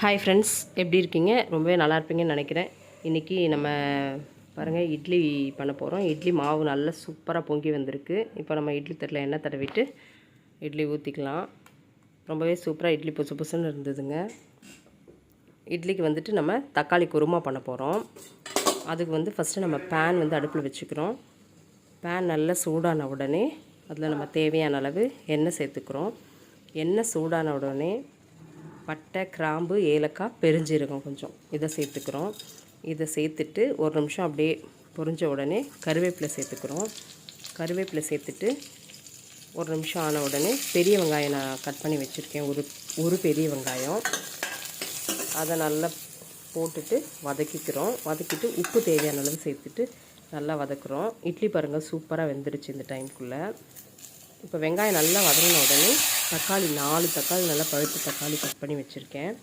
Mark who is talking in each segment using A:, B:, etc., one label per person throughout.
A: Hi friends எப்படி இருக்கீங்க? ரொம்பவே நல்லா இருப்பீங்கன்னு நினைக்கிறேன். இன்றைக்கி நம்ம பாருங்கள் இட்லி பண்ண போகிறோம் இட்லி மாவு நல்லா சூப்பராக பொங்கி வந்திருக்கு. இப்போ நம்ம இட்லி தட்டில் எண்ணெய் தடவிட்டு இட்லி ஊற்றிக்கலாம் ரொம்பவே சூப்பராக இட்லி புசு புசுன்னு இருந்ததுங்க. இட்லிக்கு வந்துட்டு நம்ம தக்காளி குருமா பண்ண போகிறோம் அதுக்கு வந்து ஃபஸ்ட்டு நம்ம பேன் வந்து அடுப்பில் வச்சுக்கிறோம். பேன் நல்லா சூடான உடனே அதில் நம்ம தேவையான அளவு எண்ணெய் சேர்த்துக்கிறோம். எண்ணெய் சூடான உடனே பட்டை கிராம்பு ஏலக்காய் பெருஞ்சீரகம் கொஞ்சம். இதை சேர்த்துக்கிறோம். இதை சேர்த்துட்டு ஒரு நிமிஷம் அப்படியே பொரிஞ்ச உடனே கருவேப்பிலை சேர்த்துக்கிறோம். கருவேப்பிலை சேர்த்துட்டு ஒரு நிமிஷம் ஆன உடனே பெரிய வெங்காயம் நான் கட் பண்ணி வச்சுருக்கேன். ஒரு ஒரு பெரிய வெங்காயம். அதை நல்லா போட்டுட்டு வதக்கிக்கிறோம். வதக்கிட்டு உப்பு தேவையான அளவு சேர்த்துட்டு நல்லா வதக்குறோம். இட்லி பாருங்கள் சூப்பராக வெந்துருச்சு இந்த டைமுக்குள்ளே இப்போ வெங்காயம் நல்லா வதங்கின உடனே தக்காளி நாலு தக்காளி நல்லா பழுத்து தக்காளி கட் பண்ணி வச்சுருக்கேன்.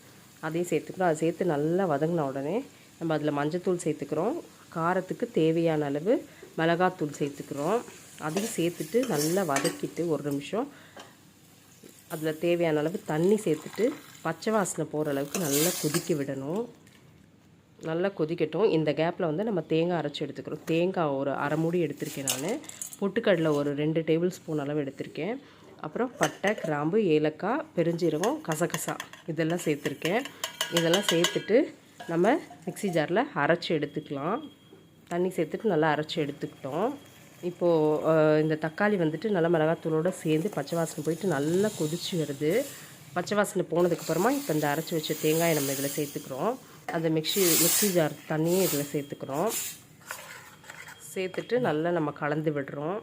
A: அதையும் சேர்த்துக்கிறோம் அதை சேர்த்து நல்லா வதங்கின உடனே நம்ம அதில் மஞ்சத்தூள் சேர்த்துக்கிறோம். காரத்துக்கு தேவையான அளவு மிளகாத்தூள் சேர்த்துக்கிறோம். அதையும் சேர்த்துட்டு நல்லா வதக்கிட்டு ஒரு நிமிஷம் அதில் தேவையான அளவு தண்ணி சேர்த்துட்டு பச்சை வாசனை போகிற அளவுக்கு நல்லா கொதிக்க விடணும். நல்லா கொதிக்கட்டும். இந்த கேப்பில் வந்து நம்ம தேங்காய் அரைச்சி எடுத்துக்கிறோம். தேங்காய் ஒரு அரை மூடி எடுத்திருக்கேன் நான். பொட்டுக்கடலை ஒரு ரெண்டு டேபிள் ஸ்பூன் அளவு எடுத்திருக்கேன். அப்புறம் பட்டை கிராம்பு ஏலக்காய் பெருஞ்சீரகம் கசகசா. இதெல்லாம் சேர்த்துருக்கேன். இதெல்லாம் சேர்த்துட்டு நம்ம மிக்சி ஜாரில் அரைச்சி எடுத்துக்கலாம். தண்ணி சேர்த்துட்டு நல்லா அரைச்சி எடுத்துக்கிட்டோம். இப்போது இந்த தக்காளி வந்துட்டு நல்லா மிளகாத்தூளோடு சேர்ந்து பச்சை வாசனை போயிட்டு நல்லா கொதிச்சு வருது. பச்சை வாசனை போனதுக்கப்புறமா இப்போ இந்த அரைச்சி வச்ச தேங்காயை நம்ம இதில் சேர்த்துக்கிறோம். அந்த மிக்சி மிக்சி ஜார் தண்ணியும் இதில் சேர்த்துக்கிறோம். சேர்த்துட்டு நல்லா நம்ம கலந்து விடுறோம்.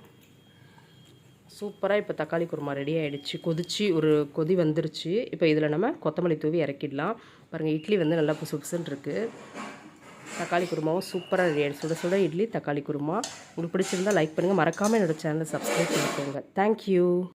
A: சூப்பராக இப்போ தக்காளி குருமா ரெடி ஆகிடுச்சு கொதிச்சு ஒரு கொதி வந்துருச்சு. இப்போ இதில் நம்ம கொத்தமல்லி தூவி இறக்கிடலாம். பாருங்கள் இட்லி வந்து நல்லா புசு புசுன்னு இருக்குது தக்காளி குருமாவும் சூப்பராக ரெடி ஆகிடுச்சு சுட சுட இட்லி தக்காளி குருமா. உங்களுக்கு பிடிச்சிருந்தால் லைக் பண்ணுங்கள் மறக்காமல் என்னோடய சேனலை சப்ஸ்கிரைப் பண்ணிக்கோங்க. தேங்க்யூ